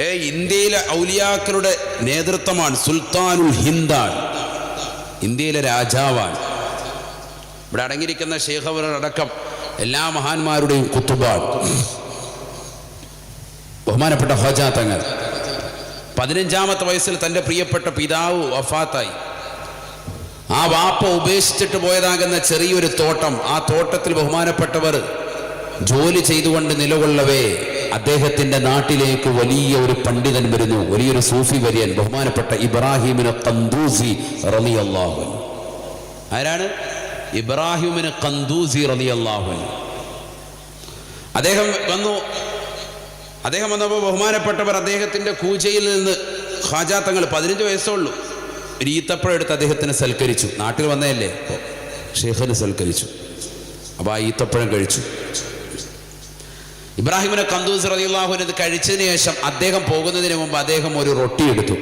ഏ ഇന്ത്യയിലെ ഔലിയാക്കളുടെ നേതൃത്വമാണ് സുൽത്താനുൽ ഹിന്ദാൻ. ഇന്ത്യയിലെ രാജാവാണ്. ഇവിടെ അടങ്ങിയിരിക്കുന്ന ശേഖവരടക്കം എല്ലാ മഹാന്മാരുടെയും കുത്തുബാണ്. ബഹുമാനപ്പെട്ട ഹോജ തങ്ങൾ പതിനഞ്ചാമത്തെ വയസ്സിൽ തന്റെ പ്രിയപ്പെട്ട പിതാവ് വഫാത്തായി. ആ വാപ്പ ഉപേക്ഷിച്ചിട്ട് പോയതാകുന്ന ചെറിയൊരു തോട്ടം ആ തോട്ടത്തിൽ ബഹുമാനപ്പെട്ടവർ ജോലി ചെയ്തുകൊണ്ട് നിലകൊള്ളവേ. അദ്ദേഹത്തിന്റെ നാട്ടിലേക്ക് വലിയ ഒരു പണ്ഡിതൻ വരുന്നു. വലിയൊരു സൂഫി വര്യൻ ബഹുമാനപ്പെട്ട ഇബ്രാഹിമിന് കന്തൂസി റളിയല്ലാഹു അൻഹു. ആരാണ്? ഇബ്രാഹിമിന് കന്തൂസി റളിയല്ലാഹു അൻഹു. അദ്ദേഹം വന്നു. അദ്ദേഹം വന്നപ്പോൾ ബഹുമാനപ്പെട്ടവർ അദ്ദേഹത്തിന്റെ കൂജയിൽ നിന്ന് ഖാജാത്തങ്ങൾ പതിനഞ്ച് വയസ്സുള്ളൂ ഒരു ഈത്തപ്പഴം എടുത്ത് അദ്ദേഹത്തിന് സൽക്കരിച്ചു. നാട്ടിൽ വന്നതല്ലേ? ഷെയ്ഖിന് സൽക്കരിച്ചു. അപ്പോൾ ആ ഈത്തപ്പഴം കഴിച്ചു. ഇബ്രാഹിമിനെ കന്തൂസ് റളിയല്ലാഹുവിന് ഇത് കഴിച്ചതിന് ശേഷം അദ്ദേഹം പോകുന്നതിന് മുമ്പ് അദ്ദേഹം ഒരു റൊട്ടി എടുത്തു.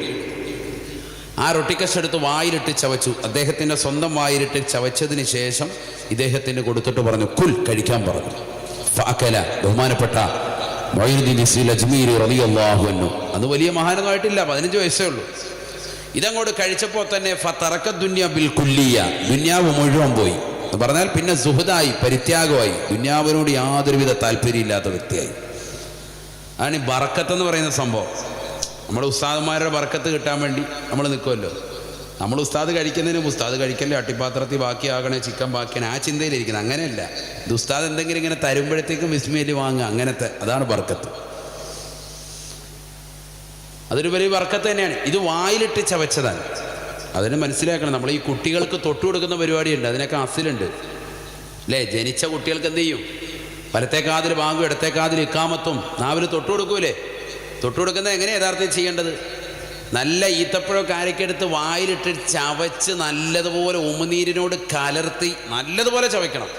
ആ റൊട്ടിക്കശെടുത്ത് വായിലിട്ട് ചവച്ചു. അദ്ദേഹത്തിന്റെ സ്വന്തം വായിലിട്ട് ചവച്ചതിന് ശേഷം ഇദ്ദേഹത്തിന് കൊടുത്തിട്ട് പറഞ്ഞു കുൽ കഴിക്കാൻ പറഞ്ഞു. ഫഅകല ബഹുമാനപ്പെട്ട മൊയ്നുദ്ദീൻ ഇസ്ലീൽ അജ്മീരി റളിയല്ലാഹു അന്ന് വലിയ മഹാനമായിട്ടില്ല പതിനഞ്ച് വയസ്സേ ഉള്ളൂ. ഇതങ്ങോട്ട് കഴിച്ചപ്പോൾ തന്നെ ഫ തറക്ക ദുന്യ ബിൽ കുല്ലിയ ദുന്യാവ് മുഴുവൻ പോയി. എന്ന് പറഞ്ഞാൽ പിന്നെ സുഹൃതായി പരിത്യാഗമായി ദുന്യാവിനോട് യാതൊരുവിധ താല്പര്യമില്ലാത്ത വ്യക്തിയായി. അതാണ് ഈ ബറക്കത്ത് എന്ന് പറയുന്ന സംഭവം. നമ്മുടെ ഉസ്താദന്മാരുടെ ബറക്കത്ത് കിട്ടാൻ വേണ്ടി നമ്മൾ നിൽക്കുമല്ലോ. നമ്മൾ ഉസ്താദ് കഴിക്കുന്നതിന് ഉസ്താദ് കഴിക്കല്ലേ അട്ടിപ്പാത്രത്തിൽ ബാക്കിയാകണേ ചിക്കൻ ബാക്കിയാണ് ആ ചിന്തയിലിരിക്കുന്നത്. അങ്ങനെയല്ല. ഇത് ഉസ്താദ് എന്തെങ്കിലും ഇങ്ങനെ തരുമ്പോഴത്തേക്കും വിസ്മയിൽ വാങ്ങുക അങ്ങനത്തെ അതാണ് ബർക്കത്ത്. അതൊരു വലിയ ബർക്കത്ത് തന്നെയാണ്. ഇത് വായിലിട്ട് ചവച്ചതാണ്. അതിന് മനസ്സിലാക്കണം. നമ്മൾ ഈ കുട്ടികൾക്ക് തൊട്ടു കൊടുക്കുന്ന പരിപാടിയുണ്ട്. അതിനൊക്കെ അസിലുണ്ട്. അല്ലേ ജനിച്ച കുട്ടികൾക്ക് എന്ത് ചെയ്യും? വലത്തെ കാതിൽ ഇടത്തേക്കാതിൽ ഇടത്തെ കാതിൽ ഇക്കാമത്തും. നാവിൽ തൊട്ടു കൊടുക്കൂലേ? തൊട്ടു കൊടുക്കുന്നത് എങ്ങനെയാണ് യഥാർത്ഥത്തിൽ ചെയ്യേണ്ടത്? നല്ല ഈത്തപ്പഴമൊക്കെ അരക്കെടുത്ത് വായിലിട്ട് ചവച്ച് നല്ലതുപോലെ ഉമിനീരിനോട് കലർത്തി നല്ലതുപോലെ ചവയ്ക്കണം.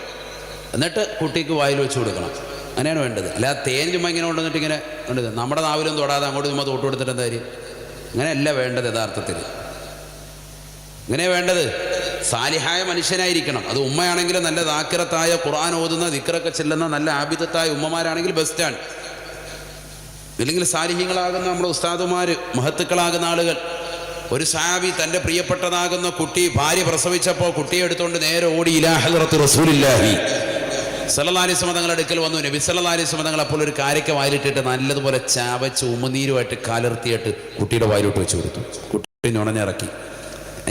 എന്നിട്ട് കുട്ടിക്ക് വായിൽ വെച്ച് കൊടുക്കണം. അങ്ങനെയാണ് വേണ്ടത്. അല്ല തേൻ ചുമ്മാ ഇങ്ങനെ കൊണ്ടുവന്നിട്ട് ഇങ്ങനെ ഉണ്ട് നമ്മുടെ നാവിലും തൊടാതെ അങ്ങോട്ട് ചുമ്മാ തൊട്ട് കൊടുത്തിട്ട് എന്തായാലും അങ്ങനെയല്ല വേണ്ടത് യഥാർത്ഥത്തിൽ. ഇങ്ങനെ വേണ്ടത്? സാലിഹായ മനുഷ്യനായിരിക്കണം. അത് ഉമ്മയാണെങ്കിൽ നല്ല ദാക്കിറത്തായ ഖുർആൻ ഓതുന്ന ദിക്കറൊക്കെ ചെല്ലുന്ന നല്ല ആബിദത്തായ ഉമ്മമാരാണെങ്കിൽ ബെസ്റ്റാണ് ഇല്ലെങ്കിൽ സാലിഹ്യങ്ങളാകുന്ന നമ്മുടെ ഉസ്താദുമാർ മഹത്തുക്കളാകുന്ന ആളുകൾ. ഒരു സാബി തന്റെ പ്രിയപ്പെട്ടതാകുന്ന കുട്ടി ഭാര്യ പ്രസവിച്ചപ്പോൾ കുട്ടിയെ എടുത്തുകൊണ്ട് നേരെ ഓടി ഇലാ ഹദ്റത്ത് റസൂലില്ലാഹി. സല്ലല്ലാഹി തങ്ങളുടെ അടുക്കൽ വന്നു. നബി സലതാലിസ് മതങ്ങൾ അപ്പോൾ ഒരു കാര്യക്ക് വായിലിട്ടിട്ട് നല്ലതുപോലെ ചാവച്ച് ഉമനീരുമായിട്ട് കാലർത്തിയിട്ട് കുട്ടിയുടെ വായിലോട്ട് വെച്ച് കൊടുത്തു. കുട്ടി നുണഞ്ഞിറക്കി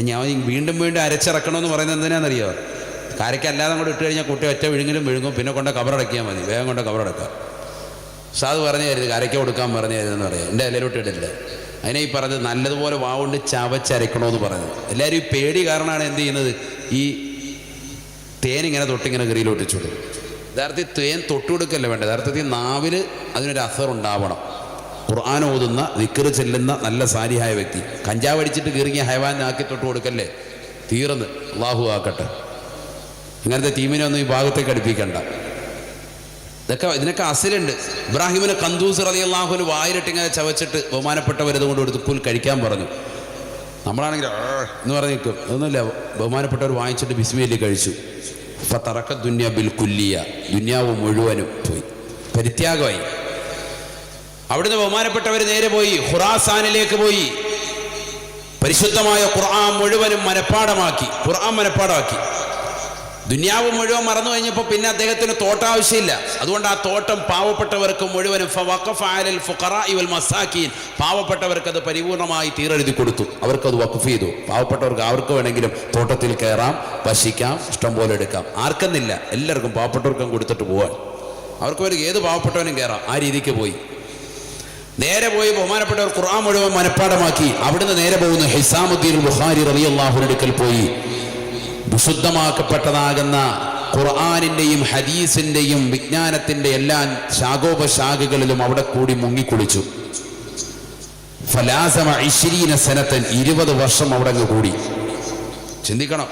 ഞാൻ വീണ്ടും വീണ്ടും അരച്ചിറക്കണമെന്ന് പറയുന്നത് എന്തിനാണെന്നറിയോ? കാരക്കല്ലാതെ അങ്ങോട്ട് ഇട്ട് കഴിഞ്ഞാൽ കുട്ടി ഒറ്റ വിഴുങ്ങിലും വിഴുങ്ങും പിന്നെ കൊണ്ട് കവറടക്കിയാൽ മതി. വേഗം കൊണ്ട് കവറടക്കാം സാധു പറഞ്ഞു തരുത് കരയ്ക്ക് കൊടുക്കാൻ പറഞ്ഞു തരുതെന്ന് പറയാം. എന്റെ ഇലയിലോട്ട് ഇടില്ല അതിനെ ഈ പറഞ്ഞത് നല്ലതുപോലെ വാവുകൊണ്ട് ചവച്ചരക്കണമെന്ന് പറഞ്ഞത്. എല്ലാവരും ഈ പേടി കാരണമാണ് എന്ത് ചെയ്യുന്നത്? ഈ തേൻ ഇങ്ങനെ തൊട്ടിങ്ങനെ ഗറിയിലോട്ട് കൊടുക്കും. യഥാർത്ഥത്തിൽ തേൻ തൊട്ടുകൊടുക്കല്ല വേണ്ട യഥാർത്ഥത്തിൽ നാവിൽ അതിനൊരു അസർ ഉണ്ടാവണം ഖുർആൻ ഓതുന്ന നിക്കറ് ചെല്ലുന്ന നല്ല സാരിഹായ വ്യക്തി. കഞ്ചാവ് അടിച്ചിട്ട് കീറിങ്ങിയ ഹൈവാൻ ആക്കി തൊട്ട് കൊടുക്കല്ലേ? തീർന്ന്. അള്ളാഹു ആക്കട്ടെ. ഇങ്ങനത്തെ ടീമിനെ ഒന്നും ഈ ഭാഗത്തേക്ക് അടുപ്പിക്കണ്ട. ഇതൊക്കെ ഇതിനൊക്കെ അസിലുണ്ട്. ഇബ്രാഹിമിനെ കന്തൂസ് റലി അള്ളാഹുന് വായിലിട്ട് ഇങ്ങനെ ചവച്ചിട്ട് ബഹുമാനപ്പെട്ടവരത് കൊണ്ട് എടുത്ത് പുൽ കഴിക്കാൻ പറഞ്ഞു. നമ്മളാണെങ്കിൽ എന്ന് പറഞ്ഞു നിൽക്കും. ഒന്നുമില്ല ബഹുമാനപ്പെട്ടവർ വാങ്ങിച്ചിട്ട് ബിസ്മിയിൽ കഴിച്ചു. ഇപ്പം തറക്ക ദുന്യ ബിൽ കുല്ലിയ. ദുന്യാവ് മുഴുവനും പോയി. പരിത്യാഗമായി. അവിടുന്ന് ബഹുമാനപ്പെട്ടവർ നേരെ പോയി ഖുറാസാനിലേക്ക് പോയി. പരിശുദ്ധമായ ഖുർആൻ മുഴുവനും മനഃപ്പാടമാക്കി ഖുർആൻ മനഃപ്പാടമാക്കി ദുന്യാവ് മുഴുവൻ മറന്നു കഴിഞ്ഞപ്പോൾ പിന്നെ അദ്ദേഹത്തിന് തോട്ടം ആവശ്യമില്ല. അതുകൊണ്ട് ആ തോട്ടം പാവപ്പെട്ടവർക്ക് മുഴുവനും മസാക്കീൻ. പാവപ്പെട്ടവർക്ക് അത് പരിപൂർണമായി തീരെഴുതി കൊടുത്തു. അവർക്കത് വഖഫ് ചെയ്തു. പാവപ്പെട്ടവർക്ക് അവർക്ക് വേണമെങ്കിലും തോട്ടത്തിൽ കയറാം വശിക്കാം ഇഷ്ടം പോലെ എടുക്കാം. ആർക്കെന്നില്ല. എല്ലാവർക്കും പാവപ്പെട്ടവർക്കും കൊടുത്തിട്ട് പോവാൻ. അവർക്ക് ഒരു ഏത് പാവപ്പെട്ടവനും കയറാം. ആ രീതിക്ക് പോയി. നേരെ പോയി ബഹുമാനപ്പെട്ടവർ ഖുർആൻ മുഴുവൻ മനഃപ്പാടമാക്കി. അവിടുന്ന് നേരെ പോകുന്ന ഹിസാമുദ്ദീൻ ബുഖാരി റബി അടുക്കൽ പോയി. വിശുദ്ധമാക്കപ്പെട്ടതാകുന്ന ഖുർആാനിന്റെയും ഹദീസിന്റെയും വിജ്ഞാനത്തിന്റെ എല്ലാ ശാഖോപശാഖകളിലും അവിടെ കൂടി മുങ്ങിക്കുളിച്ചു. ഫലാസമ ഐശ്വരീന സനത്തൻ ഇരുപത് വർഷം അവിടെ കൂടി. ചിന്തിക്കണം.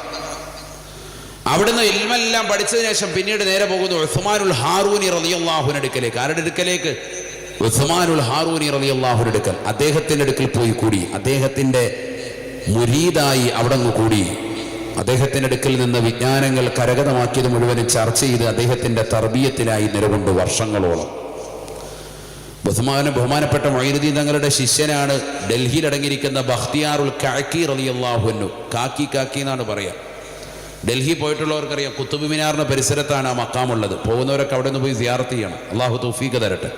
അവിടുന്ന് ഇൽമെല്ലാം പഠിച്ചതിന് ശേഷം പിന്നീട് നേരെ പോകുന്നു ഉസ്മാനുൽ ഹാറൂനി റളിയല്ലാഹുവിന്റെ അടുക്കലേക്ക്. ആരുടെ അടുക്കലേക്ക്? ഉസ്മാനുൽ ഹാറൂനി റളിയല്ലാഹുവിന്റെ അടുക്കൽ അദ്ദേഹത്തിന്റെ അടുക്കൽ പോയി കൂടി. അദ്ദേഹത്തിന്റെ മുരീതായി അവിടെ കൂടി. അദ്ദേഹത്തിന്റെ അടുക്കൽ നിന്ന് വിജ്ഞാനങ്ങൾ കരകതമാക്കിയത് മുഴുവനും ചർച്ച ചെയ്ത് അദ്ദേഹത്തിന്റെ തർബീയത്തിനായി നിലകൊണ്ട് വർഷങ്ങളോളം. ബഹുമാന ബഹുമാനപ്പെട്ട മൊയ്നുദ്ദീൻ തങ്ങളുടെ ശിഷ്യനാണ്. ഡൽഹിയിൽ അടങ്ങിയിരിക്കുന്ന ബഖ്തിയാറുൽ കാക്കി റളിയല്ലാഹുന്നു കാക്കി കാക്കി എന്നാണ് പറയുക ഡൽഹി പോയിട്ടുള്ളവർക്കറിയാം കുത്തുബ് മിനാറിന്റെ പരിസരത്താണ് ആ മക്കാമുള്ളത് പോകുന്നവരൊക്കെ അവിടെ നിന്ന് പോയി സിയാറത്ത് ചെയ്യണം. അള്ളാഹു തൗഫീഖ് തരട്ടെ.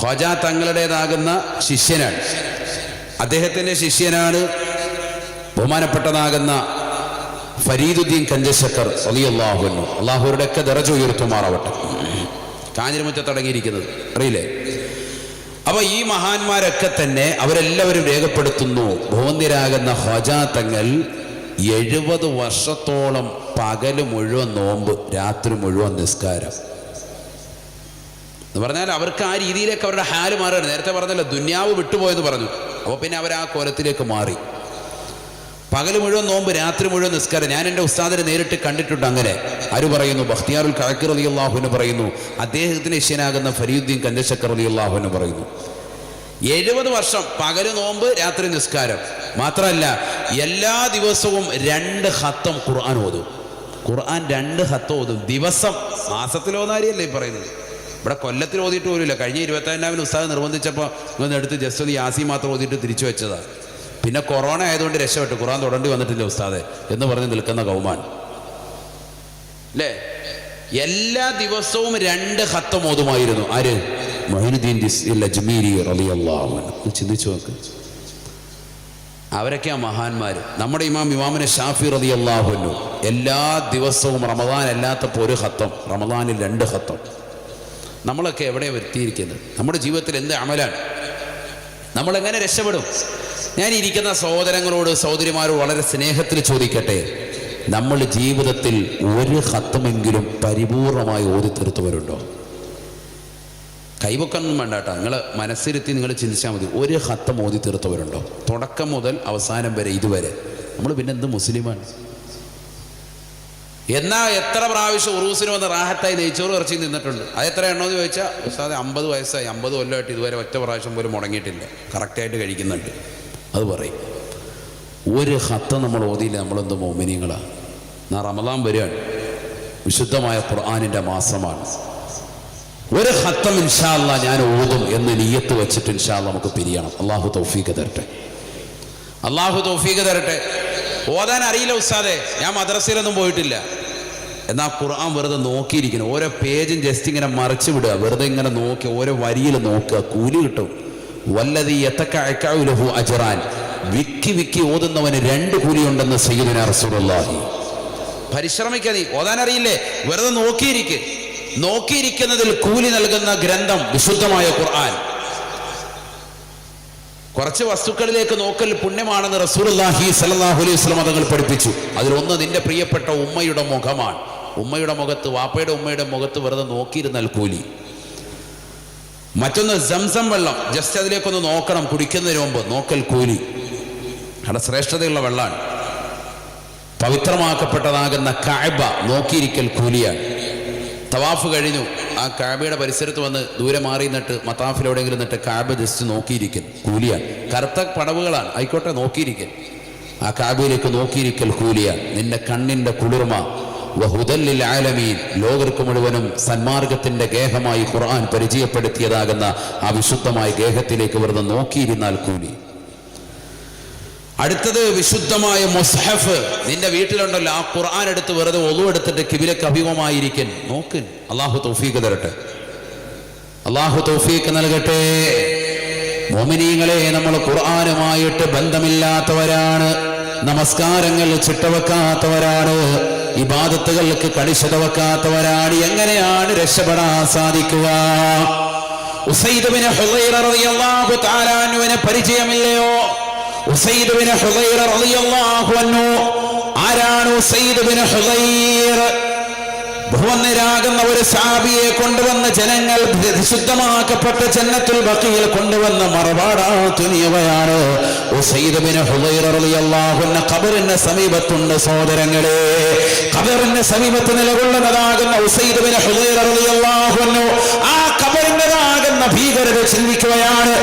ഖ്വാജ തങ്ങളുടേതാകുന്ന ശിഷ്യനാണ്. അദ്ദേഹത്തിന്റെ ശിഷ്യനാണ് ബഹുമാനപ്പെട്ടതാകുന്ന ഫരീദുദ്ദീൻ കഞ്ചശക്കർ അലി അള്ളാഹു അള്ളാഹുരുടെ ഒക്കെ ദറജ ഉയർത്തുമാറാവട്ടെ. കാഞ്ഞിരമുറ്റത്തടങ്ങിയിരിക്കുന്നത് അറിയില്ലേ? അപ്പൊ ഈ മഹാന്മാരൊക്കെ തന്നെ അവരെല്ലാവരും രേഖപ്പെടുത്തുന്നു ഭൂന്തിരാകുന്ന ഹോജ തങ്ങൾ എഴുപത് വർഷത്തോളം പകൽ മുഴുവൻ നോമ്പ് രാത്രി മുഴുവൻ നിസ്കാരം. എന്ന് പറഞ്ഞാൽ അവർക്ക് ആ രീതിയിലേക്ക് അവരുടെ ഹാൽ മാറുകയാണ്. നേരത്തെ പറഞ്ഞല്ലോ ദുന്യാവ് വിട്ടുപോയെന്ന് പറഞ്ഞു. അപ്പോൾ പിന്നെ അവർ ആ കോലത്തിലേക്ക് മാറി. പകൽ മുഴുവൻ നോമ്പ് രാത്രി മുഴുവൻ നിസ്കാരം. ഞാൻ എന്റെ ഉസ്താദിനെ നേരിട്ട് കണ്ടിട്ടുണ്ട് അങ്ങനെ. ആര് പറയുന്നു? ബഖ്തിയാറുൽ കഴക്കർ അലി അള്ളാഹുവിന് പറയുന്നു. അദ്ദേഹത്തിന് ഇഷ്യനാകുന്ന ഫരീദ്ദീൻ കഞ്ചശക്കർ അലി അള്ളാഹുവിന് പറയുന്നു. എഴുപത് വർഷം പകൽ നോമ്പ് രാത്രി നിസ്കാരം. മാത്രമല്ല എല്ലാ ദിവസവും രണ്ട് ഹത്തം ഖുർആൻ ഓതും. ഖുർആൻ രണ്ട് ഹത്തം ഓതും. ദിവസം മാസത്തിലോന്നാരിയല്ലേ ഈ പറയുന്നത്? ഇവിടെ കൊല്ലത്തിൽ ഓതിയിട്ട് പോലുമില്ല. കഴിഞ്ഞ ഇരുപത്തഞ്ചാമിന് ഉസ്താദ് നിർബന്ധിച്ചപ്പോൾ ഇങ്ങനെ എടുത്ത് ജസ്റ്റ് ഒന്ന് യാസി മാത്രം ഓതിയിട്ട് തിരിച്ചു വെച്ചതാണ് പിന്നെ കൊറോണ ആയതുകൊണ്ട് രക്ഷപ്പെട്ടു. ഖുർആൻ തുടണ്ടി വന്നിട്ടില്ല ഉസ്താദെ എന്ന് പറഞ്ഞ് നിൽക്കുന്ന കൗമാൻ അല്ലേ എല്ലാ ദിവസവും രണ്ട് ഹത്തം ഓതുമായിരുന്നു. ആര്? ചിന്തിച്ചു നോക്ക്. അവരൊക്കെയാ മഹാന്മാർ നമ്മുടെ ഇമാം ഇമാമിനെ ഷാഫി റതി അള്ളാഹുല്ലു എല്ലാ ദിവസവും റമദാൻ അല്ലാത്തപ്പോൾ ഒരു ഹത്തം റമദാനിൽ രണ്ട് ഹത്തം നമ്മളൊക്കെ എവിടെ വരുത്തിയിരിക്കുന്നത്? നമ്മുടെ ജീവിതത്തിൽ എന്ത് അമലാണ്? നമ്മളെങ്ങനെ രക്ഷപ്പെടും? ഞാൻ ഇരിക്കുന്ന സഹോദരങ്ങളോട് സഹോദരിമാരോട് വളരെ സ്നേഹത്തിൽ ചോദിക്കട്ടെ? നമ്മൾ ജീവിതത്തിൽ ഒരു ഹത്തമെങ്കിലും പരിപൂർണമായി ഓതി തീർത്തവരുണ്ടോ കൈവക്കൊന്നും വേണ്ട കേട്ടോ നിങ്ങൾ മനസ്സിരുത്തി നിങ്ങൾ ചിന്തിച്ചാൽ മതി. ഒരു ഹത്തം ഓതി തീർത്തവരുണ്ടോ തുടക്കം മുതൽ അവസാനം വരെ ഇതുവരെ. നമ്മൾ പിന്നെ എന്ത് മുസ്ലിമാണ്? എന്നാ എത്ര പ്രാവശ്യം ഉറൂസിന് വന്ന് റാഹത്തായി നെയ്ച്ചോറ് ഇറച്ചി നിന്നിട്ടുണ്ട്? അത് എത്ര എണ്ണമെന്ന് ചോദിച്ചാൽ ഉസ്താദെ അമ്പത് വയസ്സായി. അമ്പത് കൊല്ലമായിട്ട് ഇതുവരെ ഒറ്റ പ്രാവശ്യം പോലും മുടങ്ങിയിട്ടില്ല കറക്റ്റായിട്ട് കഴിക്കുന്നുണ്ട്. അത് പറയും. ഒരു ഹത്ത നമ്മൾ ഓതിയില്ല നമ്മളെന്ത് മോമിനിയങ്ങളാണ് നാ റമദാൻ വരികയാണ്. വിശുദ്ധമായ ഖുർആാനിന്റെ മാസമാണ്. ഒരു ഹത്തം ഇൻഷാല്ല ഞാൻ ഓതും എന്ന് നീയത്ത് വെച്ചിട്ട് ഇൻഷാല്ല നമുക്ക് പിരിയണം. അള്ളാഹു തൗഫീഖ് തരട്ടെ. അള്ളാഹു തൗഫീഖ് തരട്ടെ. ഓതാൻ അറിയില്ല ഉസ്താദെ. ഞാൻ മദ്രസയിലൊന്നും പോയിട്ടില്ല. എന്നാ ഖുർആൻ വെറുതെ നോക്കിയിരിക്കുന്നു. ഓരോ പേജും ജസ്റ്റ് ഇങ്ങനെ മറിച്ചു വിടുക. വെറുതെ ഇങ്ങനെ നോക്കി ഓരോ വരിയിൽ നോക്കുക. കൂലി കിട്ടും. വല്ലതി എത്തക്കഴക്കാവുലഹു അജറാൻ. വിക്കി വിക്കി ഓതുന്നവന് രണ്ട് കൂലിയുണ്ടെന്ന് സയ്യിദിന റസൂലുള്ളാഹി. പരിശ്രമിക്കുക നീ. ഓതാൻ അറിയില്ലേ? വെറുതെ നോക്കിയിരിക്കുക നോക്കിയിരിക്കുന്നതിൽ കൂലി നൽകുന്ന ഗ്രന്ഥം വിശുദ്ധമായ ഖുർആൻ. കുറച്ച് വസ്തുക്കളിലേക്ക് നോക്കൽ പുണ്യമാണെന്ന് റസൂലുള്ളാഹി സ്വല്ലല്ലാഹു അലൈഹി വസല്ലം തങ്ങൾ പഠിപ്പിച്ചു. അതിലൊന്ന് നിന്റെ പ്രിയപ്പെട്ട ഉമ്മയുടെ മുഖമാണ്. ഉമ്മയുടെ മുഖത്ത് വാപ്പയുടെ ഉമ്മയുടെ മുഖത്ത് വെറുതെ നോക്കിയിരുന്നാൽ കൂലി. മറ്റൊന്ന് ജംസം വെള്ളം. ജസ്റ്റ് അതിലേക്കൊന്ന് നോക്കണം കുടിക്കുന്നതിന് മുമ്പ് നോക്കൽ കൂലി. അവിടെ ശ്രേഷ്ഠതയുള്ള വെള്ളമാണ് പവിത്രമാക്കപ്പെട്ടതാകുന്ന കായബ നോക്കിയിരിക്കൽ കൂലിയാണ്. തവാഫ് കഴിഞ്ഞു. ആ കാബയുടെ പരിസരത്ത് വന്ന് ദൂരെ മാറി നിന്നിട്ട് മത്താഫിലെവിടെയെങ്കിലും നിന്നിട്ട് കാബ ജസ്റ്റ് നോക്കിയിരിക്കൽ കൂലിയാണ്. കറുത്ത പടവുകളാണ്. ആയിക്കോട്ടെ നോക്കിയിരിക്കൽ. ആ കാബയിലേക്ക് നോക്കിയിരിക്കൽ കൂലിയാണ്. നിന്റെ കണ്ണിന്റെ കുളിർമ ആലമീൻ ലോകർക്ക് മുഴുവനും സന്മാർഗത്തിന്റെ ഗേഹമായി ഖുർആൻ പരിചയപ്പെടുത്തിയതാകുന്ന ആ വിശുദ്ധമായ ഗേഹത്തിലേക്ക് വെറുതെ നോക്കിയിരുന്നാൽ കൂലി. അടുത്തത് വിശുദ്ധമായ മുസ്ഹഫ്. നിന്റെ വീട്ടിലുണ്ടല്ലോ ആ ഖുർആൻ എടുത്ത് വെറുതെ ഒതു എടുത്തിട്ട് കിബിലക്ക് അഭിമുഖമായിരിക്കൻ. നോക്ക് അള്ളാഹു തൗഫീഖ് തരട്ടെ. അള്ളാഹു തൗഫീഖ് നൽകട്ടെ. മോമിനീങ്ങളെ നമ്മൾ ഖുർആനുമായിട്ട് ബന്ധമില്ലാത്തവരാണ്. നമസ്കാരങ്ങൾ ചിട്ടവെക്കാത്തവരാണ്. ഇബാദത്തുകൾക്ക് കണിശത വെക്കാത്തവരാണ്. എങ്ങനെയാണ് രക്ഷപ്പെടാൻ സാധിക്കുക? പരിചയമില്ലയോ? ആരാണ് ഭുവന്നരാകുന്ന ഒരു സാബിയെ കൊണ്ടുവന്ന ജനങ്ങൾ വിശുദ്ധമാക്കപ്പെട്ട ജന്നത്തുൽ ബക്കിയിൽ കൊണ്ടുവന്ന മറുപാടാ തുനിയവയാണ്. ഖബറിന്റെ സമീപത്തുണ്ട് സഹോദരങ്ങളെ. ഖബറിന്റെ സമീപത്ത് നിലകൊള്ളുന്നതാകുന്ന ഉസൈദ് ബിൻ ഹുദൈർ റളിയല്ലാഹു അൻഹു ആ ഖബറിന്റെതാകുന്ന ഭീകരത ചിന്തിക്കുകയാണ്?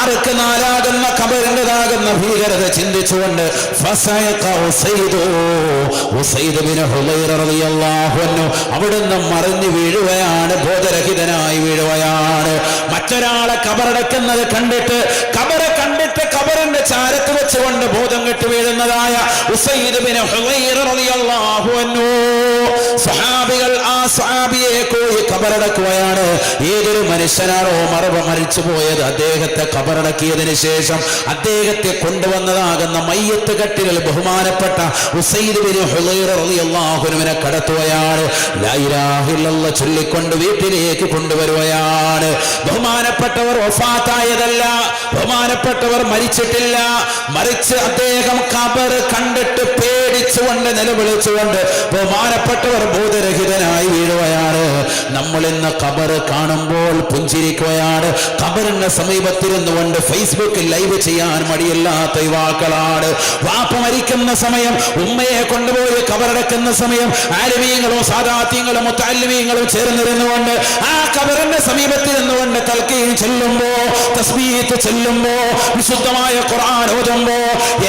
ആർക്ക് നാലാകുന്ന കബറിന്റെതാകുന്ന ഭീകരത ചിന്തിച്ചുകൊണ്ട്? അവിടുന്ന് മറിഞ്ഞു വീഴുകയാണ് ബോധരഹിതനായി വീഴുകയാണ്. മറ്റൊരാളെ കബറടക്കുന്നത് കണ്ടിട്ട് കബറെ കണ്ടിട്ട് കബറിന്റെ ചാരത്ത് വെച്ചുകൊണ്ട് ബോധം കെട്ട് വീഴുന്നതായ ഉസൈദ് ബിൻ ഹുലൈർ റളിയല്ലാഹു അൻഹു. സഹാബികൾ ആ സഹാബിയെ കോഴി കബറടക്കുകയാണ്. ഏതൊരു മനുഷ്യനാണോ മറവ് മരിച്ചു പോയത് അദ്ദേഹത്തെ കബറടക്കിയതിനു ശേഷം അദ്ദേഹത്തെ കൊണ്ടുവന്നതാകുന്ന മയ്യത്ത് കട്ടിലിൽ ബഹുമാനപ്പെട്ട ഹുസൈദിനെ കടത്തുകയാണ്. ചൊല്ലിക്കൊണ്ട് വീട്ടിലേക്ക് കൊണ്ടുവരുകയാണ്. ബഹുമാനപ്പെട്ടവർ ഒഫാത്തായതല്ല ബഹുമാനപ്പെട്ടവർ മരിച്ചിട്ടില്ല. മറിച്ച് അദ്ദേഹം കബർ കണ്ടിട്ട് പേടിച്ചുകൊണ്ട് നിലവിളിച്ചുകൊണ്ട് ബഹുമാനപ്പെട്ടവർ ബോധരഹിതനായി വീഴുകയാണ്. നമ്മൾ ഇന്ന് കബർ കാണുമ്പോൾ പുഞ്ചിരിക്കുകയാണ്. കബറിന്റെ സമീപത്തിരുന്നു കൊണ്ട് ഫേസ്ബുക്കിൽ ലൈവ് ചെയ്യാൻ മടിയില്ലാത്ത യുവാക്കളാണ്. വാപ്പ മരിക്കുന്ന സമയം ഉമ്മയെ കൊണ്ടുപോയി കബറടക്കുന്ന സമയം ആലിമീങ്ങളും സാദാത്യങ്ങളും മുത്താലിമീങ്ങളും ചേർന്നിരുന്നുകൊണ്ട് ആ കബറിന്റെ സമീപത്തിരുന്നുകൊണ്ട് തൽക്കയിൽ ചെല്ലുമ്പോ തസ്മീത്ത് ചെല്ലുമ്പോ വിശുദ്ധമായ ഖുർആൻ ഓതുമ്പോ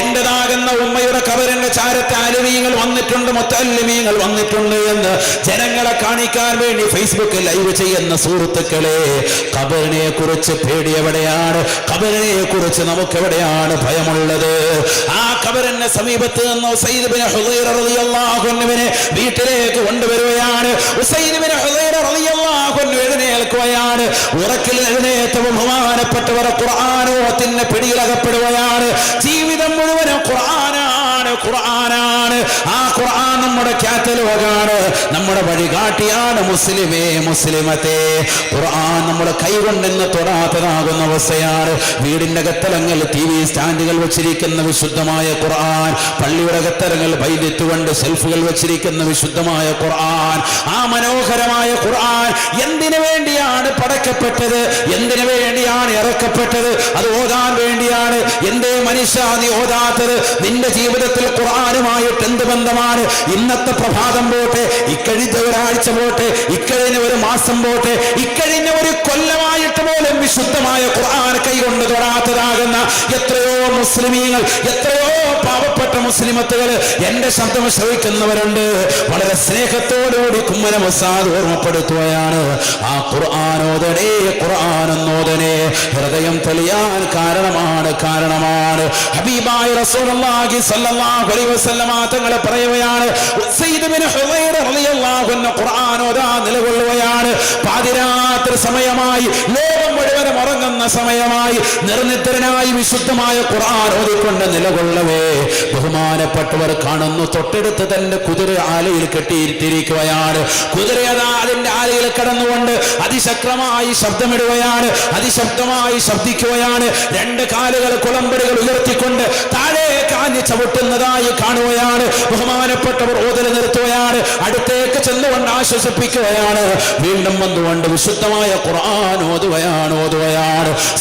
എന്റേതാകുന്ന ഉമ്മയുടെ കബറിന്റെ ചാരത്തെ ആലിമീങ്ങൾ വന്നിട്ടുണ്ട് മുത്തല്ലിമീങ്ങൾ വന്നിട്ടുണ്ട്. എന്ന് ജനങ്ങളെ കാണിക്കാൻ വേണ്ടി ഫേസ്ബുക്ക് ലൈവ് ചെയ്യുന്ന സുഹൃത്തുക്കളെ കബറിനെ കുറിച്ച് പേടി എവിടെയാണ്? കബറിനെ കുറിച്ച് നമുക്ക് എവിടെയാണ് ഭയമുള്ളത്? ആ കബറിന്റെ സമീപത്ത് നിന്ന് വീട്ടിലേക്ക് കൊണ്ടുവരികയാണ്. എഴുന്നേൽക്കുകയാണ്. ഉറക്കിൽ എഴുന്നേറ്റ ബഹുമാനപ്പെട്ടവർ ഖുർആാനോത്തിന്റെ പിടിയിലകപ്പെടുകയാണ്. ജീവിതം മുഴുവനും ഖുർആനാണ് ഖുർആനാണ്. ആ ഖുർആൻ നമ്മുടെ കാറ്റലോഗാണ് നമ്മുടെ വഴികാട്ടിയാണ് മുസ്ലിമേ മുസ്ലിമത്തെ. ഖുർആൻ നമ്മുടെ കൈകൊണ്ടെന്ന് തൊടാത്തതാകുന്ന അവസ്ഥയാണ്. വീടിന്റെ കത്തലങ്ങൾ ടി വി സ്റ്റാൻഡുകൾ വെച്ചിരിക്കുന്ന വിശുദ്ധമായ ഖുർആൻ പള്ളിയുടെ കത്തലങ്ങൾ വൈദ്യുത്തുകൊണ്ട് സെൽഫുകൾ വെച്ചിരിക്കുന്ന വിശുദ്ധമായ ഖുർആൻ. ആ മനോഹരമായ ഖുർആൻ എന്തിനു വേണ്ടിയാണ് പടക്കപ്പെട്ടത്? എന്തിനു വേണ്ടിയാണ് ഇറക്കപ്പെട്ടത്? അത് ഓതാൻ വേണ്ടിയാണ്. എന്തേ മനുഷ്യ നീ ഓതാത്തത്? നിന്റെ ജീവിതത്തിൽ ഖുർആനുമായിട്ട് എന്ത് ബന്ധമാണ്? ഇന്നത്തെ പ്രഭാതം പോട്ടെ ഇക്കഴിഞ്ഞ ഒരാഴ്ച പോട്ടെ ഇക്കഴിഞ്ഞ ഒരു മാസം പോട്ടെ ഇക്കഴിഞ്ഞ ഒരു കൊല്ലമായിട്ട് പോലും വിശുദ്ധമായ ഖുർആൻ കൈകൊണ്ട് തൊടാത്തതാകുന്ന എത്രയോ മുസ്ലിമീങ്ങൾ എത്രയോ പാവപ്പെട്ട മുസ്ലിമത്തുകൾ എന്റെ ശബ്ദം ശ്രവിക്കുന്നവരുണ്ട്. വളരെ സ്നേഹത്തോടുകൂടി കുമ്മന മുസാദ് ഓർമ്മപ്പെടുത്തുകയാണ്. ആ ഖുർആാനോദനെ ഖുർആാനോദനെ ഹൃദയം തെളിയാൻ കാരണമാണ് കാരണമാണ്. ഹബീബായ റസൂലുള്ളാഹി സ്വല്ലല്ലാഹു തങ്ങൾ പറയുകയാണ് ഖുർആൻ നിലകൊള്ളുകയാണ്. പാതിരാത്രി സമയമായി ഉറങ്ങുന്ന സമയമായി നിർനിദ്രനായി വിശുദ്ധമായ ഖുർആൻ ഓതിക്കൊണ്ട് നിലകൊള്ളവേ. ബഹുമാനപ്പെട്ടവർ കാണുന്നു തൊട്ടടുത്ത് തന്റെ കുതിര ആലയിൽ കെട്ടിയിരുത്തിയിരിക്കുകയാണ് കുതിര അതാ അതിന്റെ ആലയിൽ കടന്നുകൊണ്ട് അതിശക്തമായി ശബ്ദമിടുകയാണ് അതിശബ്ദമായി ശബ്ദിക്കുകയാണ്. രണ്ട് കാലുകൾ കുളമ്പടികൾ ഉയർത്തിക്കൊണ്ട് താഴെ കാഞ്ഞ് ചവിട്ടുന്നതായി കാണുകയാണ്. ബഹുമാനപ്പെട്ടവർ ഓതൽ നിർത്തുകയാണ് അടുത്തേക്ക് ചെന്നുകൊണ്ട് ആശ്വസിപ്പിക്കുകയാണ്. വീണ്ടും വന്നുകൊണ്ട് വിശുദ്ധമായ ഖുർആൻ ഓതുകയാണ് ഓതുകയാണ്.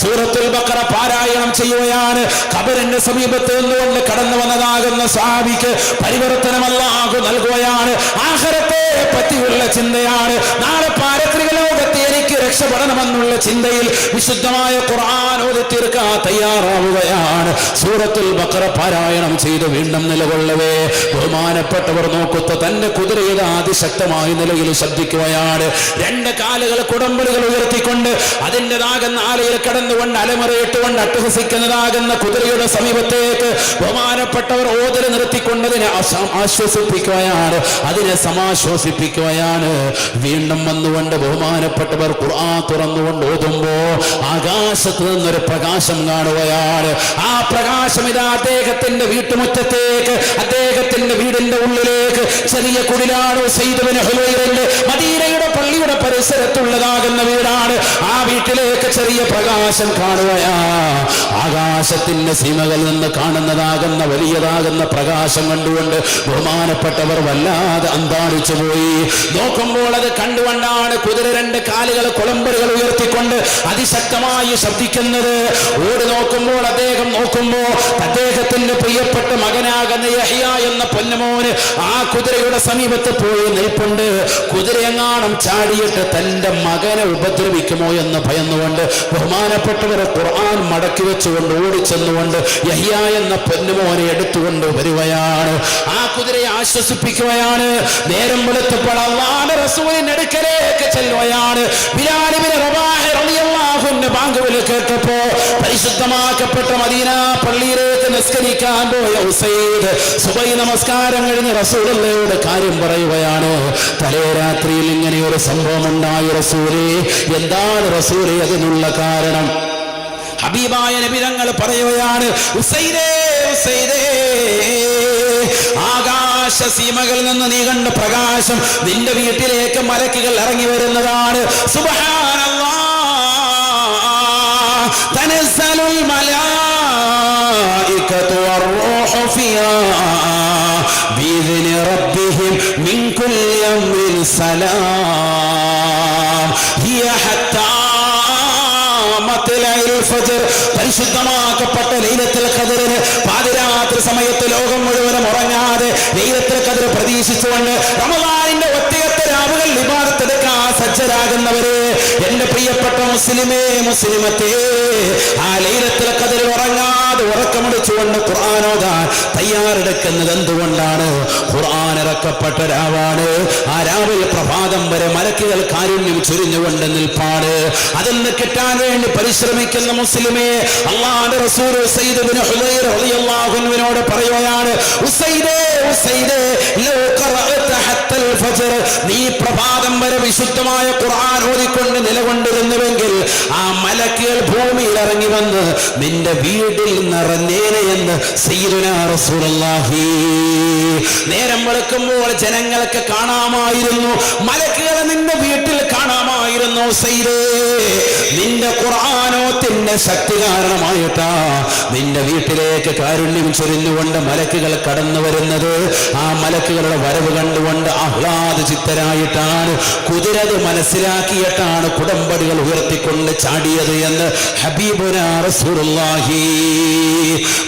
സൂറത്തുൽ ബക്കറ പാരായണം ചെയ്യുകയാണ്. ഖബറിന്റെ സമീപത്ത് നിന്നുകൊണ്ട് കടന്നു വന്നതാകുന്ന സാബിക്ക് പരിവർത്തനമല്ലാകു നൽകുകയാണ്. ആഹരത്തെ പറ്റിയുള്ള ചിന്തയാണ് രക്ഷപ്പെടണമെന്നുള്ള ചിന്തയിൽ വിശുദ്ധമായ ഖുർആൻ ഓതി തീർക്കാൻ തയ്യാറാവുകയാണ്. സൂറത്തുൽ ബക്കറ പാരായണം ചെയ്ത് വീണ്ടും നിലകൊള്ളവേ. ബഹുമാനപ്പെട്ടവർ നോക്കുത്ത തന്റെ കുതിരയുടെ അതിശക്തമായ നിലയിൽ ശബ്ദിക്കുകയാണ് രണ്ട് കാലുകൾ കുടമ്പലുകൾ ഉയർത്തിക്കൊണ്ട് അതിന്റെതാകുന്ന ആലയിൽ കടന്നുകൊണ്ട് അലമുറയിട്ടുകൊണ്ട് അട്ടഹസിക്കുന്നതാകുന്ന കുതിരയുടെ സമീപത്തേക്ക് ബഹുമാനപ്പെട്ടവർ ഓതിൽ നിർത്തിക്കൊണ്ടതിനെ ആശ്വസിപ്പിക്കുകയാണ്. അതിനെ സമാശ്വസിപ്പിക്കുകയാണ്. വീണ്ടും വന്നുകൊണ്ട് ബഹുമാനപ്പെട്ടവർ ഖുർആൻ തുറന്നുകൊണ്ട് ഓതുമ്പോ ആകാശത്ത് നിന്നൊരു പ്രകാശം കാണുകയാണ്. ആ പ്രകാശം ഇതാ അദ്ദേഹത്തിന്റെ വീട്ടുമുറ്റത്തേക്ക് അദ്ദേഹത്തിന്റെ വീടിന്റെ ഉള്ളിലേക്ക് ചെറിയ കുടിലാണ് സൈദുവിന് ഹുലൈറിന്റെ മദീനയുടെ പള്ളിയുടെ പരിസരത്തുള്ളതാകുന്ന വീടാണ്. ആ വീട്ടിലേക്ക് ചെറിയ പ്രകാശം കാണുകയാ. ആകാശത്തിന്റെ സീമകളിൽ നിന്ന് കാണുന്നതാകുന്ന വലിയതാകുന്ന പ്രകാശം കണ്ടുകൊണ്ട് ബഹുമാനപ്പെട്ടവർ വല്ലാതെ അന്താളിച്ചു പോയി നോക്കുമ്പോൾ അത് കണ്ടുകൊണ്ടാണ് കുതിര രണ്ട് കാലുകൾ കുളമ്പറുകൾ ഉയർത്തിക്കൊണ്ട് അതിശക്തമായി ശബ്ദിക്കുന്നത്. ഓടി നോക്കുമ്പോൾ അദ്ദേഹം നോക്കുമ്പോൾ അദ്ദേഹത്തിന്റെ പ്രിയപ്പെട്ട മകനാകുന്ന യഹിയ എന്ന പൊന്നമോന് ആ കുതിരയുടെ സമീപത്ത് പോയി നിൽപ്പുണ്ട്. കുതിരയെങ്ങാണം ചാടിയിട്ട് തന്റെ മകനെ ഉപദ്രവിക്കുമോ എന്ന് ഭയന്നുകൊണ്ട് ബഹുമാനപ്പെട്ടവരെ ഖുർആൻ മടക്കി വെച്ചുകൊണ്ട് ഓടിച്ചെന്നുകൊണ്ട് യഹിയ എന്ന പൊന്നുമോനെ എടുത്തുകൊണ്ട് വരികയാണ്. ആ കുതിരയെ ആശ്വസിപ്പിക്കുകയാണ്. നേരം വെളുത്തപ്പോൾ അള്ളാന്റെ റസൂലിന്റെ അടുക്കലേക്ക് ചെല്ലുകയാണ്. ബിലാലിബിന് റബാഹ് റളിയല്ലാഹുവിന്റെ ബാങ്ക് വിളി കേട്ടപ്പോ പരിശുദ്ധമാക്കപ്പെട്ട മദീന പള്ളിയിലേക്ക് നിസ്കരിക്കാൻ പോയ ഉസൈദ് സുബൈ നമസ്കാരം കഴിഞ്ഞ് റസൂലയോട് കാര്യം പറയുകയാണ്. തലേ രാത്രിയിൽ ഇങ്ങനെ ഒരു സംഭവം ഉണ്ടായി റസൂലേ എന്താണ് റസൂലേ അതിനുള്ള കാരണം? ഹബീബായ നബി തങ്ങൾ പറയുകയാണ് ഉസൈദേ ഉസൈദേ ആകാശസീമകളിൽ നിന്ന് നീ കണ്ട പ്രകാശം നിന്റെ വീട്ടിലേക്ക് മലക്കുകൾ ഇറങ്ങി വരുന്നതാണ്. പരിശുദ്ധമാക്കപ്പെട്ട ലൈലത്തിൽ കതിരിന് പാതിരാത്രി സമയത്ത് ലോകം മുഴുവനും ഉറങ്ങാതെ പ്രതീക്ഷിച്ചുകൊണ്ട് റമദാനിന്റെ ഒറ്റയത്തെ രാവുകൾ വിവാദത്തെടുക്കാൻ സജ്ജരാകുന്നവരെ. പ്രിയപ്പെട്ട മുസ്ലിമേ മുസ്ലിമത്തെ ആ ലൈലത്തുൽ ഖദറിൽ ഉറങ്ങാതെ ഉറക്കമടിച്ചുകൊണ്ട് ഖുർആാനോദാൻ തയ്യാറെടുക്കുന്നത് എന്തുകൊണ്ടാണ്? ഖുർആൻ ഇറക്കപ്പെട്ട രാവാണ്. ആ രാവിൽ പ്രഭാതം വരെ മലക്കുകൾ കാരുണ്യം ചൊരിഞ്ഞുകൊണ്ട് നിൽപ്പാണ്. അതെന്ന് കിട്ടാൻ വേണ്ടി പരിശ്രമിക്കുന്ന മുസ്ലിമേ അള്ളാന്റെ റസൂൽ ഉസൈദ് ബിൻ പറയുകയാണ് ലൗ ഖറഅത ഹത്തൽ ഫജ്ർ. നീ പ്രഭാതം വരെ വിശുദ്ധമായ ഖുർആൻ ഓതിക്കൊണ്ട് നിലകൊണ്ടിരുന്നുവെങ്കിൽ ആ മലക്കുകൾ ഭൂമിയിൽ ഇറങ്ങി വന്ന് നിന്റെ വീട്ടിൽ നിറഞ്ഞേനെ എന്ന് റസൂലുള്ളാഹി. നേരം വെളുക്കുമ്പോൾ ജനങ്ങൾക്ക് കാണാമായിരുന്നു. മലക്കുകളെ നിന്റെ വീട്ടിൽ കാണാമായിരുന്നു സൈദേ നിന്റെ ഖുർആാനോത്തിന്റെ ശക്തി കാരണമായിട്ടാ നിന്റെ വീട്ടിലേക്ക് കാരുണ്യം ചൊരിഞ്ഞുകൊണ്ട് മലക്കുകൾ കടന്നു വരുന്നത്. ആ മലക്കുകളുടെ വരവ് കണ്ടുകൊണ്ട് ആഹ്ലാദ ചിത്തരായിട്ടാണ് കുതിരത് മനസ്സിലാക്കിയിട്ടാണ് കുടമ്പടികൾ ഉയർത്തിക്കൊണ്ട് ചാടിയത് എന്ന് ഹബീബുനാഹി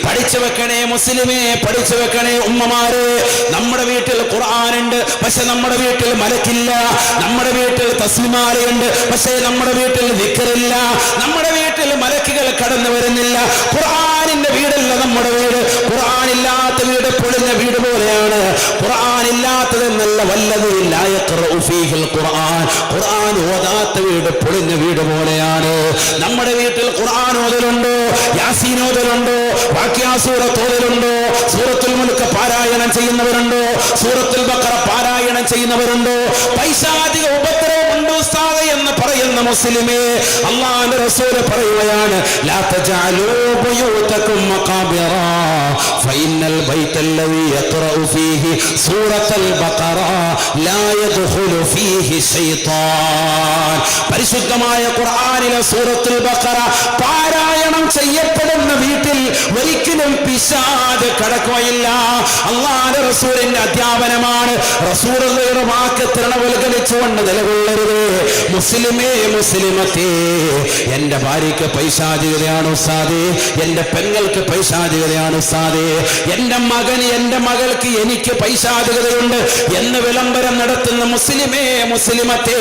പഠിച്ചു വെക്കണേ മുസ്ലിമേ പഠിച്ചു വെക്കണേ ഉമ്മമാരെ. നമ്മുടെ വീട്ടിൽ ഖുർആാനുണ്ട്. പക്ഷെ നമ്മുടെ വീട്ടിൽ മലക്കില്ല. നമ്മുടെ വീട്ടിൽ തസ്ലിമാലയുണ്ട്. പക്ഷെ നമ്മുടെ വീട്ടിൽ വിക്കറില്ല നമ്മുടെ വീട്ടിൽ മലക്കുകൾ കടന്നു വരുന്നില്ല. ഖുർആാനിന്റെ വീടല്ല നമ്മുടെ വീട്. ഖുർആനില്ലാത്ത വീട് പൊളിഞ്ഞ വീട് പോലെയാണ്. ഖുർആൻ ഖുർആനില്ലാത്തതെന്നല്ല വല്ലതില്ല ഖുർആൻ. ഖുർആൻ ഓതാത്ത വീട് പൊളിഞ്ഞ വീട് പോലെയാണ്. നമ്മുടെ വീട്ടിൽ ഖുർആൻ ഓതലുണ്ടോ? യാസീൻ ഓതലുണ്ടോ? വാക്യാസൂറത്ത് ഓതലുണ്ടോ? സൂറത്തുൽ മുൽക്ക് പാരായണം ചെയ്യുന്നവരുണ്ടോ? സൂറത്തുൽ ബക്കറ പാരായണം ചെയ്യുന്നവരുണ്ടോ? ഉസ്താദ് എന്ന് പറയുന്ന മുസ്ലിമേ. അള്ളാഹുവിന്റെ റസൂൽ പറയുകയാണ് ലാ തജഅലൂ ബുയൂതകും മഖാബിറ ഫഇന്നൽ ബൈത്തല്ലദീ യഖറഉ ഫീഹി സൂറത്തുൽ ബഖറ. പരിശുദ്ധമായ ഖുർആനിലെ സൂറത്തുൽ ബക്കറ പാരായണം ചെയ്യപ്പെടുന്ന വീട്ടിൽ ഒരിക്കലും പിശാദ് കടക്കുകയില്ല. അള്ളാഹു റസൂലിന്റെ അധ്യാപനമാണ് റസൂലുള്ളയുടെ വാക്ക് തൃണവൽക്കരിച്ചുകൊണ്ട് നിലകൊള്ളരുത്. മുസ്ലിമേ മുസ്ലിമത്തേ എന്റെ ഭാര്യയ്ക്ക് പൈശാചികതയാണ് ഉസ്താദേ. എന്റെ പെങ്ങൾക്ക് പൈശാചികതയാണ് ഉസ്താദേ. എന്റെ മകന് എന്റെ മകൾക്ക് എനിക്ക് പൈശാചികതയുണ്ട് എന്ന് വിളംബരം നടത്തുന്ന മുസ്ലിമേ മുസ്ലിമത്തെ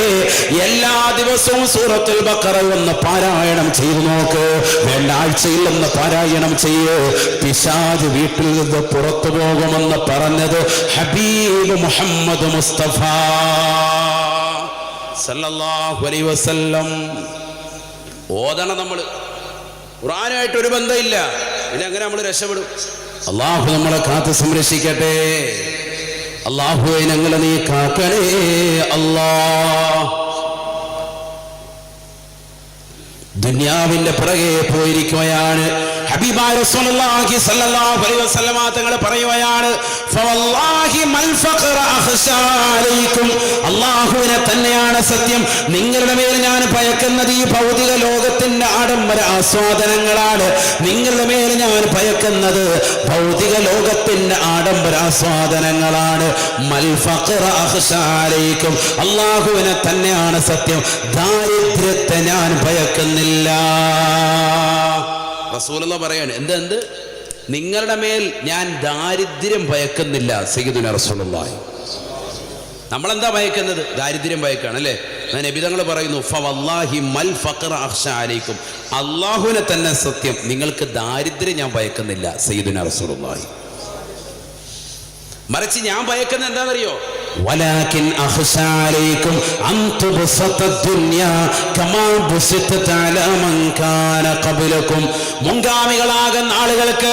എല്ലാ ദിവസവും സൂറത്തുൽ ബക്കറ ഒന്ന് പാരായണം ചെയ്തു നോക്ക്. വേണ്ട ആഴ്ചയിൽ ഒന്ന് പാരായണം ചെയ്യ്. പിശാജ് വീട്ടിൽ നിന്ന് പുറത്തു പോകുമെന്ന് പറഞ്ഞത് ഹബീബ് മുഹമ്മദ് മുസ്തഫ. സല്ലല്ലാഹു അലൈഹി വസല്ലം. ഓതണം നമ്മൾ ഖുറാനായിട്ട് ഒരു ബന്ധമില്ല. പിന്നെ അങ്ങനെ നമ്മൾ രക്ഷപ്പെടും? അള്ളാഹു നമ്മളെ കാത്ത് സംരക്ഷിക്കട്ടെ. അള്ളാഹുവെ ഞങ്ങളെ നീ കാക്കണേ അല്ലാ. ദുന്യാവിന്റെ പുറകെ പോയിരിക്കുകയാണ്. തങ്ങൾ പറയുകയാണ് അല്ലാഹുവിനെ തന്നെയാണ് സത്യം. നിങ്ങളുടെ മേൽ ഞാൻ ഭയക്കുന്നത് ഈ ഭൗതിക ലോകത്തിന്റെ ആഡംബര ആസ്വാദനങ്ങളാണ്. നിങ്ങളുടെ മേൽ ഞാൻ ഭയക്കുന്നത് ഭൗതിക ലോകത്തിന്റെ ആഡംബര ആസ്വാദനങ്ങളാണ്. അല്ലാഹുവിനെ തന്നെയാണ് സത്യം. ദാരിദ്ര്യത്തെ ഞാൻ ഭയക്കുന്നില്ല റസൂലുള്ള പറയാണ് എന്ത് എന്ത്? നിങ്ങളുടെ മേൽ ഞാൻ ദാരിദ്ര്യം ഭയക്കുന്നില്ല സയ്യിദുന റസൂലുള്ളാഹി. നമ്മളെന്താ ഭയക്കുന്നത്? ദാരിദ്ര്യം ഭയക്കാണ് അല്ലേ? നബിതങ്ങൾ പറയുന്നു ഫവല്ലാഹി മൽ ഫഖർ അഖ്ഷ അലൈക്കും. അള്ളാഹുവിനെ തന്നെ സത്യം നിങ്ങൾക്ക് ദാരിദ്ര്യം ഞാൻ ഭയക്കുന്നില്ല സയ്യിദുന റസൂലുള്ളാഹി. മറിച്ച് ഞാൻ ഭയക്കുന്നത് എന്താണെന്നറിയോ? ولكن أخشى عليكم أن تبسط الدنيا كما بسطت على من كان قبلكم മുൻഗാമികളാകുന്ന ആളുകൾക്ക്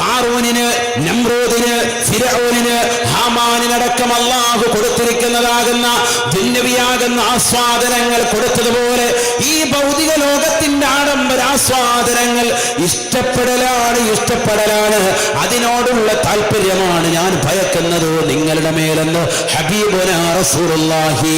കാറൂനിന് നമ്രൂദിന് ഫിരോനിന് ഹാമാനിനടക്കം അള്ളാഹു കൊടുത്തിരിക്കുന്നതാകുന്ന ഭിന്നവിയാകുന്ന ആസ്വാദനങ്ങൾ കൊടുത്തതുപോലെ ഈ ഭൗതിക ലോകത്തിന്റെ ആഡംബര ആസ്വാദനങ്ങൾ ഇഷ്ടപ്പെടലാണ് ഇഷ്ടപ്പെടലാണ്. അതിനോടുള്ള താല്പര്യമാണ് ഞാൻ ഭയക്കുന്നത് നിങ്ങളുടെ മേലെന്ന് ഹബീബുന റസൂലുള്ളാഹി.